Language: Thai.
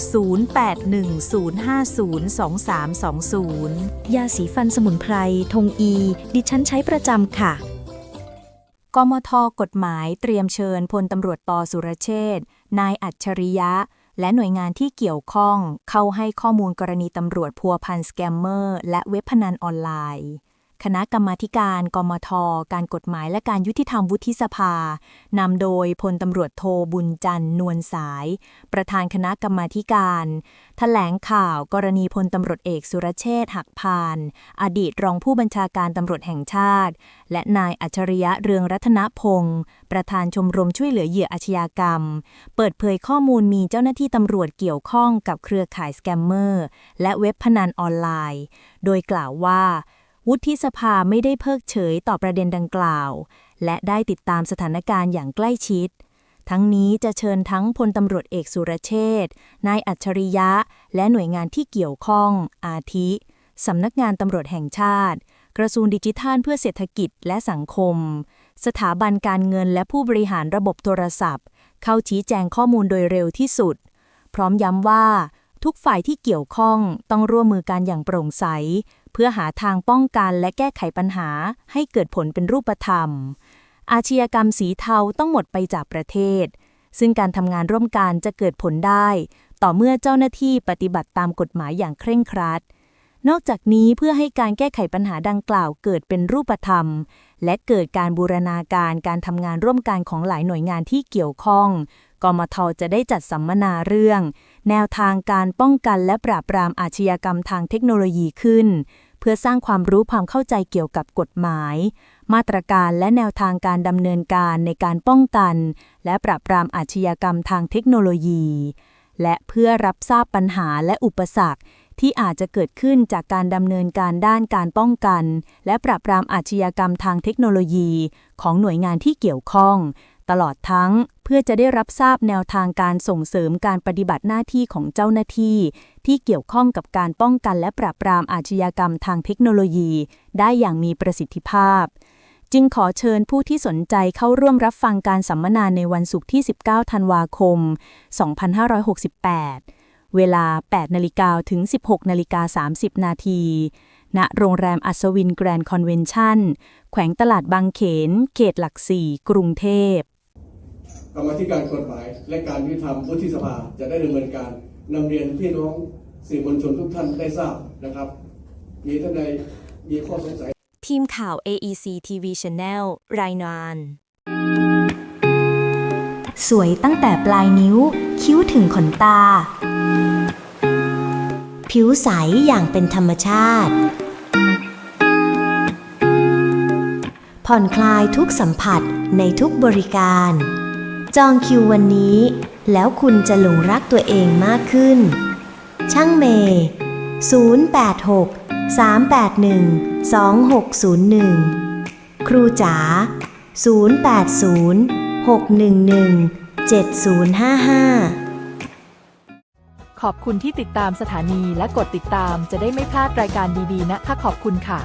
0810502320 ยาสีฟันสมุนไพร ทงอี ดิฉันใช้ประจำค่ะ กมทกฎหมายเตรียมเชิญพลตำรวจปสุรเชษฐ์นายอัจฉริยะ และหน่วยงานที่เกี่ยวข้อง เข้าให้ข้อมูลกรณีตำรวจพัวพันสแกมเมอร์ และเว็บพนันออนไลน์ คณะกรรมาการ กมท การกฎหมายและการยุติธรรมวุฒิสภา นำโดยพลตำรวจโทบุญจันทร์นวลสาย ประธานคณะกรรมาการแถลงข่าวกรณีพลตำรวจเอกสุรเชษฐ์หักพาน อดีตรองผู้บัญชาการตำรวจแห่งชาติ และนายอัจฉริยะเรืองรัตนพงศ์ประธานชมรมช่วยเหลือเหยื่ออาชญากรรม เปิดเผยข้อมูลมีเจ้าหน้าที่ตำรวจเกี่ยวข้องกับเครือข่ายสแกมเมอร์และเว็บพนันออนไลน์ โดยกล่าวว่า วุฒิสภาไม่ได้เพิกเฉยต่อประเด็นดังกล่าว และได้ติดตามสถานการณ์อย่างใกล้ชิด ทั้งนี้จะเชิญทั้งพลตำรวจเอกสุรเชษฐ์นายอัจฉริยะ และหน่วยงานที่เกี่ยวข้อง อาทิสำนักงานตำรวจแห่งชาติ กระทรวงดิจิทัลเพื่อเศรษฐกิจและสังคม สถาบันการเงินและผู้บริหารระบบโทรศัพท์ เข้าชี้แจงข้อมูลโดยเร็วที่สุด พร้อมย้ำว่า ทุกฝ่ายที่เกี่ยวข้องต้องร่วมมือกันอย่างโปร่งใส เพื่อหาทางป้องกันและแก้ไขปัญหาให้เกิดผลเป็นรูปธรรม อาชญากรรมสีเทาต้องหมดไปจากประเทศ ซึ่งการทำงานร่วมกันจะเกิดผลได้ ต่อเมื่อเจ้าหน้าที่ปฏิบัติตามกฎหมายอย่างเคร่งครัด นอกจากนี้เพื่อให้การแก้ไขปัญหาดังกล่าวเกิดเป็นรูปธรรม และเกิดการบูรณาการการทำงานร่วมกันของหลายหน่วยงานที่เกี่ยวข้องกมทจะได้จัดสัมมนาเรื่อง แนวทางการป้องกันและปราบปรามอาชญากรรมทางเทคโนโลยีขึ้น เพื่อสร้างความรู้ความเข้าใจเกี่ยวกับกฎหมาย มาตรการและแนวทางการดำเนินการในการป้องกัน และปราบปรามอาชญากรรมทางเทคโนโลยี และเพื่อรับทราบปัญหาและอุปสรรคที่อาจจะเกิดขึ้นจากการดำเนินการด้านการป้องกัน และปราบปรามอาชญากรรมทางเทคโนโลยี ของหน่วยงานที่เกี่ยวข้อง ตลอดทั้ง เพื่อจะได้รับทราบแนวทางการส่งเสริมการปฏิบัติหน้าที่ของเจ้าหน้าที่ ที่เกี่ยวข้องกับการป้องกันและปราบปรามอาชญากรรมทางเทคโนโลยี ได้อย่างมีประสิทธิภาพ จึงขอเชิญผู้ที่สนใจเข้าร่วมรับฟังการสัมมนาในวันศุกร์ที่ 19 ธันวาคม 2568เวลา 8 นาฬิกาถึง 16 นาฬิกา 30 นาที ณ โรงแรมอัศวินแกรนด์คอนเวนชั่น แขวงตลาดบางเขน เขตหลักสี่ กรุงเทพ กรรมธิการกฎหมาย และการยุติธรรมวุฒิสภาจะได้ดำเนินการนำเรียนพี่น้องสื่อมวลชนทุกท่านได้ทราบนะครับ มีท่านใดมีข้อสงสัย ทีมข่าว AEC TV Channel รายงาน สวยตั้งแต่ปลายนิ้ว คิ้วถึงขนตา ผิวใสอย่างเป็นธรรมชาติ ผ่อนคลายทุกสัมผัสในทุกบริการ จองคิววันนี้ แล้วคุณจะหลงรักตัวเองมากขึ้น ช่างเมย์086 381 2601 ครูจ๋า080 611 7055 ขอบคุณที่ติดตามสถานีและกดติดตามจะได้ไม่พลาดรายการดีๆนะคะขอบคุณค่ะ